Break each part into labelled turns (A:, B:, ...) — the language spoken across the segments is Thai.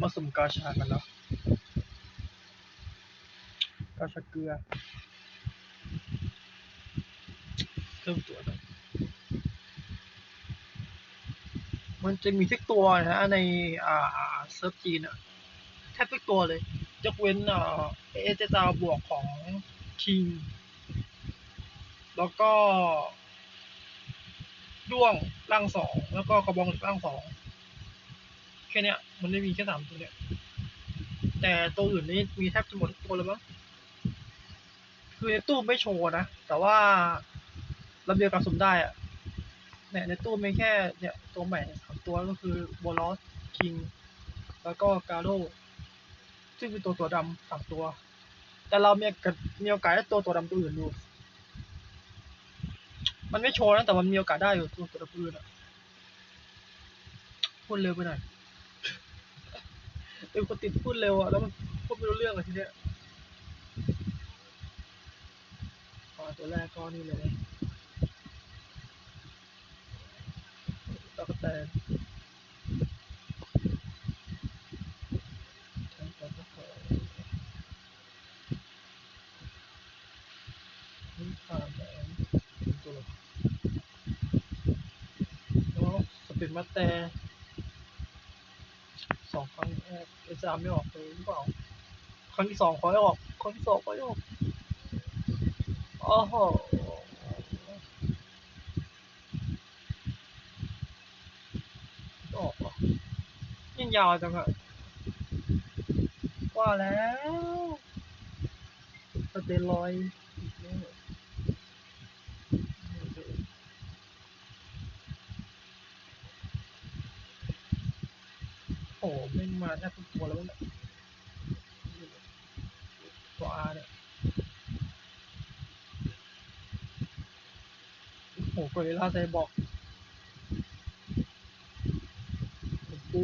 A: มาสุ่มกาชากันเนาะกาชาเกลือเพิ่มตัวหน่อยมันจะมีทุกตัวนะในอ่าเซิร์ฟจีนอะแทบทุกตัวเลยยกเว้นอ่าเอเจตาบวกของคิง แล้วก็ด้วงร่างสอง แล้วก็กระบองร่างสอง ค่เนี้ย มันไม่มีแค่สามตัวเนี้ย แต่ตัวอื่นนี่มีแทบจะหมดทุกตัวเลยมั้งคือในตู้ไม่โชว์นะ แต่ว่าระเบียบการสุ่มได้อะเนี่ยในตู้ไมีแค่เนี่ยตัวใหม่สามตัวก็คือบอลอสคิง แล้วก็กาโร่ซึ่งเป็นตัวตัวดำสามตัว แต่เรามีโอกาสมีโอกาสได้ตัวตัวดำตัวอื่นอยู่มันไม่โชว์นะแต่มันมีโอกาสได้อยู่ตัวตัวดำตัวอื่นอะพูดเร็วไปหน่อย เป็นคนติดพูดเร็วอะแล้วมันพูดไม่รู้เรื่องเลยทีเนี้ยอ่าตัวแรกก็นี่เลยตะกแตนนี่ผ่านแหวตัวแล้วสปินมาแต่ สองครั้งแรกเอจามไม่ออกเลยหรือเปล่าครั้งที่สองขอให้ออกครั้งที่สองขอให้ออกโอ้โหออกเหรอยังยาวจังอะว่าแล้วสเตียรอยด์อีกแล้วโอ้โหไม่งมาแท บทุกตัวแล้วเนี่ยตัวอาเนี่ยโอ้โหกอริลลาไซบอกปู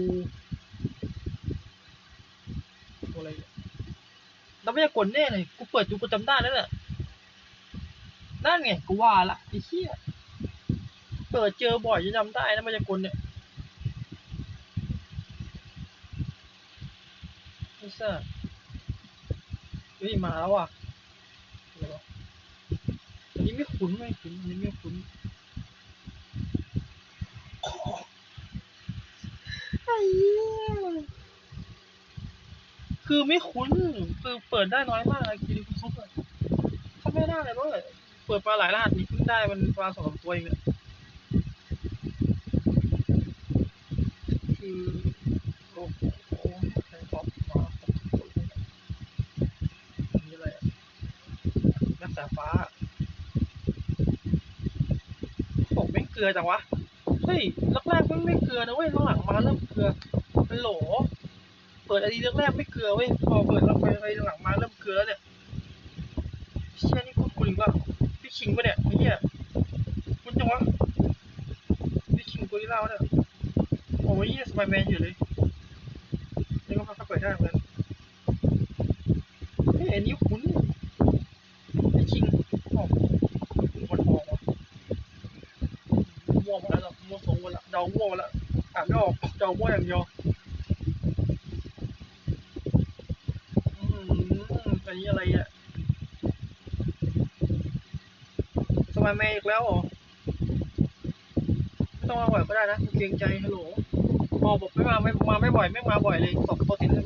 A: ตัวอะไรเนี่ยนักพยากรณ์แน่เลยกูเปิดดูกูจำได้แล้วแหละนั่นไงกูว่าละไอ้เหี้ยเปิดเจอบ่อยจะจำได้นะพยากรณ์เนี่ย ไม่ใช่เฮ้ยมาแล้วอะอันนี้ไม่คุ้นไม่คุ้นอันนี้ไม่คุ้นไอ้เหี้ยคือไม่คุ้นคือเปิดได้น้อยมากคิริคุซุปอะถ้าไม่ได้เลยเพราะว่าเปิดมาหลายรหัสนี่เพิ่งได้มันประมาสองตัวเองอะคือโอ้โหใช้ท็อปมานี่อะไรอะ นักษาฟ้าผมไม่ เกลือจังวะ เฮ้ยแรกๆมันไม่เกลือนะเว้ยหลังมาเริ่มเกลือเป็นโหล เปิดไอดีแรกๆไม่เกลือเว้ย พอเปิดแล้วไปไอหลังมาเริ่มเกลือแล้วเนี่ยเชี่ยนี่คุณคุณว่าพี่คิงปะเนี่ยไอ้เหี้ยคุณจังวะพี่คิงกุลิล่าเนี่ยโอ้ยเหี้ยสไปแมนอยู่เลยนี่ก็ค่อยๆเปิดได้เหมือนกันเฮ้ยอันนี้คุ้น ไม่จริงออกมันออกว่ะม่วงหมดแล้วม่วงสองหมดแล้วเดาม่วงหมดแล้วอ่านไม่ออกเดาม่วอย่างเดียวอืมอันนี้อะไรอะสมัยแม่อีกแล้วเหรอ ไม่ต้องมาบ่อยก็ได้นะเกรงใจฮัลโหลพอบอกไม่มาไม่มาไม่บ่อยไม่มาบ่อยเลยสองตัวติดเลย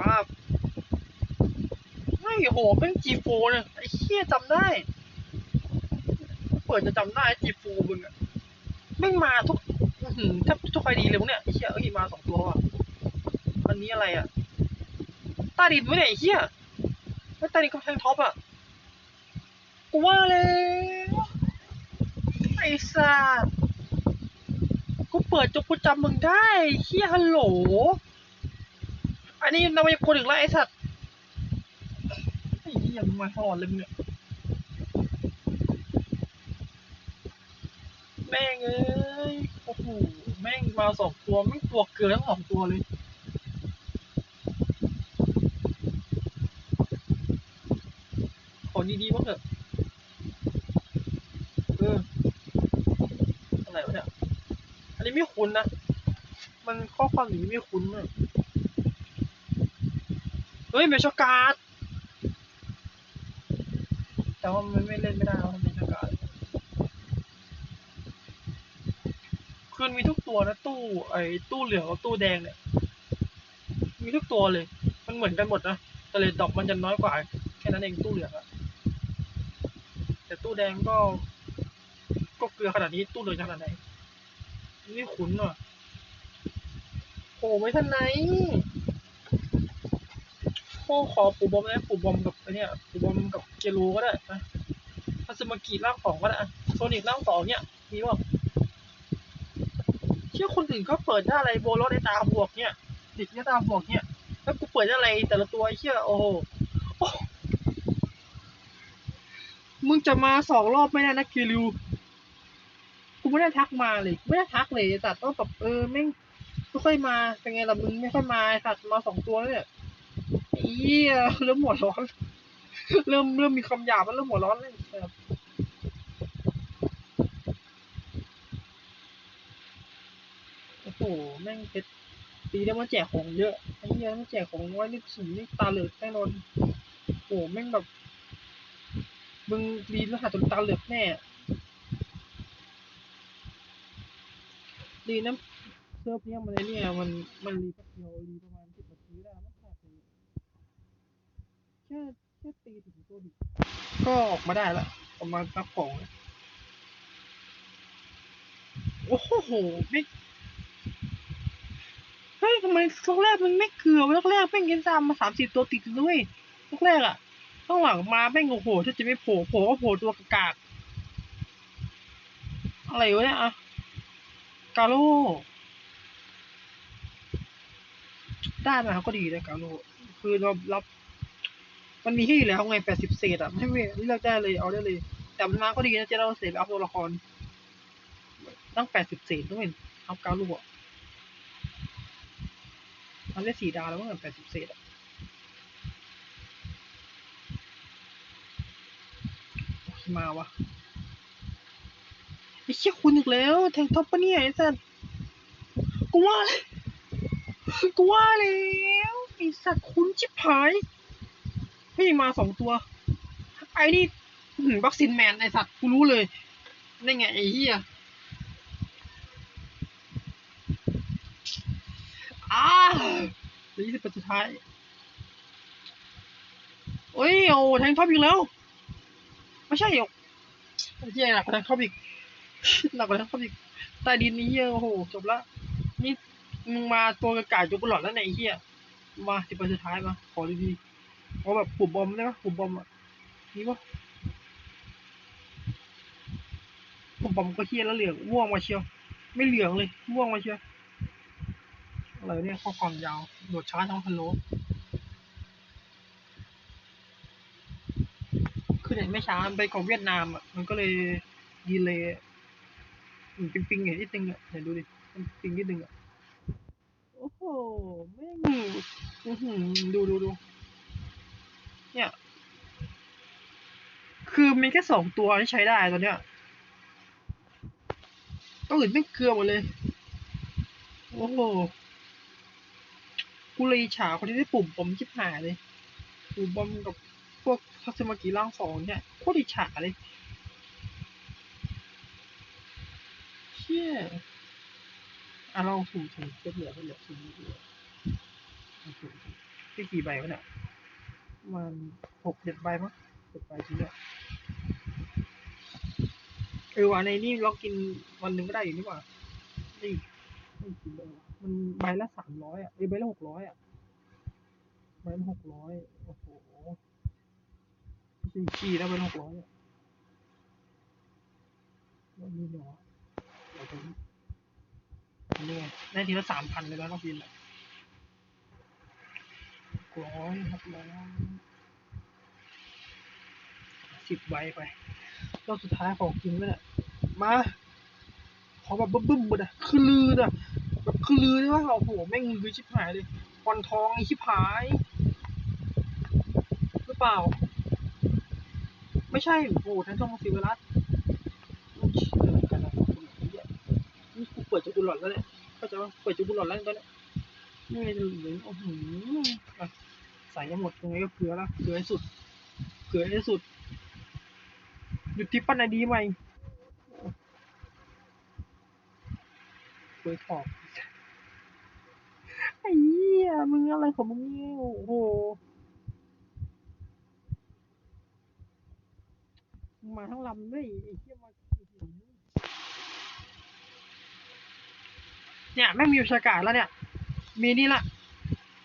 A: ป้าบไม่โหเป็นจีโฟเนี่ยไอ้เหี้ยจำได้ เปิดจะจำได้จีโฟมึงอะแม่มาทุก อื้อหือแทบทุกไฟดีเลยมึงเนี่ยไอ้เหี้ยเอ้ยมาสองตัวว่ะอันนี้อะไรอะใต้ดินวะเนี่ยไอ้เหี้ยไม่ใต้ดินก็แทงท็อปอะกูว่าแล้วไอ้สัสกูเปิดจนกูจำมึงได้เหี้ยฮัลโหล อันนี้นวัยคนอีกแล้วไอ้สัสไอ้เหี้ยมึงมาตลอดเลยมึงเนี่ยแม่งเอ้ย อ้โหแม่งมาสองตัวแม่งตัวเกินทั้งสองตัวเลยขอดีๆบ้างเถอะเอออะไรวะเนี่ยอันนี้ไม่คุ้นนะ มันข้อความอย่างนี้ไม่คุ้นอะเฮ้ยเมชการ์ดแต่ว่ามันไม่เล่นไม่ได้แล้วเมชการ์ด คือมันมีทุกตัวนะตู้ไอ้ตู้เหลืองกับตู้แดงเนี่ย มีทุกตัวเลย มันเหมือนกันหมดนะแต่เลยดอกมันจะน้อยกว่า แค่นั้นเองตู้เหลืองอะแต่ตู้แดงก็ ก็เกลือขนาดนี้ตู้เหลืองขนาดไหนนี่ขุนอะโอ้ไม่ทันไหนโอ้ขอปูบอมนะปูบอมกับไอเนี้ยปูบอมกับเกลูก็ได้นะทัสมากิร่างสองก็ได้โซนิกร่างสองเนี่ยมีป่ะเชื่คนอื่นเขาเปิดได้อะไรโบโลในตาบวกเนี่ยเด็กเนี่ยตาบวกเนี่ยแล้วกูเปิดได้อะไรแต่ละตัวไอ้เชื่อโอ้โหมึงจะมาสองรอบไม่ได้นะเกลูกูไม่ได้ทักมาเลยไม่ได้ทักเลยแต่ต้องแบบเออแม่งไม่ค่อยมาเป็นไงล่ะมึงไม่ค่อยมาไอ้สัตว์มาสองตัวเนี่ยอีเริ่มหัวร้อน เริ่มเริ่มมีคำหยาบแล้วเริ่มหัวร้อนเลยแบบ โอ้โหแม่งเพชรปีนี้มันแจกของเยอะไอ้เหี้ยมันแจกของน้อยนี่สูงนี่ตาเหลือกแน่นอนโอ้โหแม่งแบบมึงดีแล้วหาจนตาเหลือกแน่ดีนะเซิร์ฟเนี้ยมันไอ้เนี่ยมันมันรีแป๊บเดียวรีประมาณสิบนาทีได้มั้งแค่ตีแค่แค่ตีถึงตัวดิก็ออกมาได้ละออกมารับของโอ้โหไม่ ฮ้ยทำไมตอนแรกมันไม่เกลือวะตอนแรกแม่งกินซามมาสามสิบตัวติดเลยตอนแรกอะต้องหลังมาแม่งโอ้โหถ้าจะไม่โผล่โผล่ก็โผล่ตัวกากอะไรวะเนี่ยอะกาโลได้มาก็ดีนะกาโลคือเรารับมันมีให้อยู่แล้วไงแปดสิบเศษอะไม่ไม่เลือกได้เลยเอาได้เลย แต่มันมาก็ดีนะเจะเราเสพอัพตัวละครตั้งแปดสิบเศษด้วยเอากาโลอะ มันได้สี่ดาวแล้วมั้งแปดสิบเศษมาวะไอ้เชี่ยคุณอีกแล้วแทงท็อปปะเนี่ยไอ้สัสกูว่าเลยกูว่าแล้วไอสัตว์คุ้นชิบหายไม่มาสองตัว ไอ้นี่วัคซีนแมนไอสัตว์กูรู้เลยนี่ไงไอ้เหี้ยอ้าเห ลือยี่สิบสุดท้าย โอ้ยโอ้แทงท็อปอีกแล้ว ไม่ใช่หรอกไอ้เหี้ยหนักกว่าแทงท็อปอีกหนักกว่าแทงท็อปอีกใต้ดินนี่เหี้ยโอ้โหจบละนี่มึงมาตัวกระกาจยกบอลอดแล้วไหนยไอ้เฮียมาสิบไปสุดท้ายมาขอดีๆขอาแบบปุ่มบอมได้ปะปุ่มบอมอะนี่ปะปุ่มบอมก็เฮียแล้วเหลืองม่วงมาเชียว ไม่เหลืองเลยม่วงมาเชียว อะไรเนี่ยข้อความยาว โดดช้าท้องพะโล้คือเน็ตไม่ช้ามันไปของเวียดนามอะ มันก็เลยดีเลยมันปิงปิงๆอย่างนิดนึงอะเห็นดูดิมันปิงนิดนึงอะ โอ้โหแม่งอื้อหือดูดูดู เนี่ย คือมีแค่สองตัวที่ใช้ได้ตอนเนี้ยตัวอื่นไม่งเกลือหมดเลย โอ้โห กูเลยฉาคนที่ได้ปุ่มบอมชิบหายเลยปุ่มบอมกับพวกทัศมากิร่างสองเนี่ยโคตรอิจฉาเลยเชี่ยอะเราสุ่มสุ่มเจ็ดเหลือเหลือสุ่มเหลือสุ่มสุ่มที่กี่ใบวะเนี่ยประมันหกเจ็ดใบมั้งเจ็ดใบทีเนี้ยเออวันในนี่เรากินวันหนึ่งก็ได้อยู่นี่หว่านี่ไม่กินเลย มันใบละสามร้อยอะเอ้ยใบละหกร้อยอะใบละหกร้อยโอ้โหไม่ขี้แล้วใบละหกร้อยอะแล้วนี่เนาะเดี๋ยวผมนนี้ไงได้ทีละสามพันเลยแล้วต้องบินแหละร้อยหกร้อยสิบใบไปรอบสุดท้ายของจริงเลยเนี่ยมาขอแบบบึ้มๆหมดอะคือลืออะ คือลือใช่ไหมโอ้โหแม่งลือชิบหายเลยควันทองไอ้ชิบหาย หรือเปล่า ไม่ใช่โอ้โหทั้งช่องซิวรัสมันเชื่อกันนะคนเหี้ยนี่กูเปิดจุกุหลอดแล้วเนี่ยก็จะว่าเปิดจุกุหลอดแล้วตอนเนี้ยนี่เหลืองโอ้โหใส่ยังหมดตรงนี้ก็เกลือล้วเกลือให้สุดเกลือให้สุดหยุดที่ปั้นไอดีใหม่เกลือขอบ ไอ้เหี้ยมึงอะไรของมึงเนี่ยโอ้โหมึงมาทั้งลำด้วยไอ้เหี้ยมาอื้อหือเนี่ยแม่งมีอุชากาศแล้วเนี่ย มีนี่ละ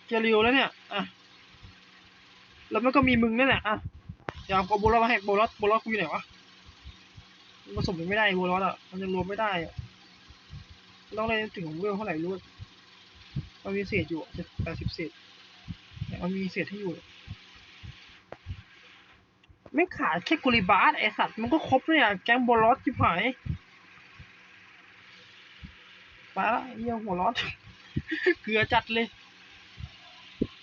A: เจริวแล้วเนี่ยอะแล้วมันก็มีมึงนั่นแหละอะเดี๋ยวเอาโบลอสมาให้โบลอสโบลอสกูอยู่ไหนวะมันผสมยังไม่ได้โบลอสอะมันยังรวมไม่ได้อะต้องเลยถึงเวลเท่าไหร่รู้ มันมีเศษอยู่แปดสิบเศษเนี่ยมันมีเศษให้อยู่ ไม่ขาดแค่กุลิบาสไอสัตว์มันก็ครบเลยอะแกงโบลอสจิบหายไปละเยี่ยหัวร้อนเกลือจัดเลย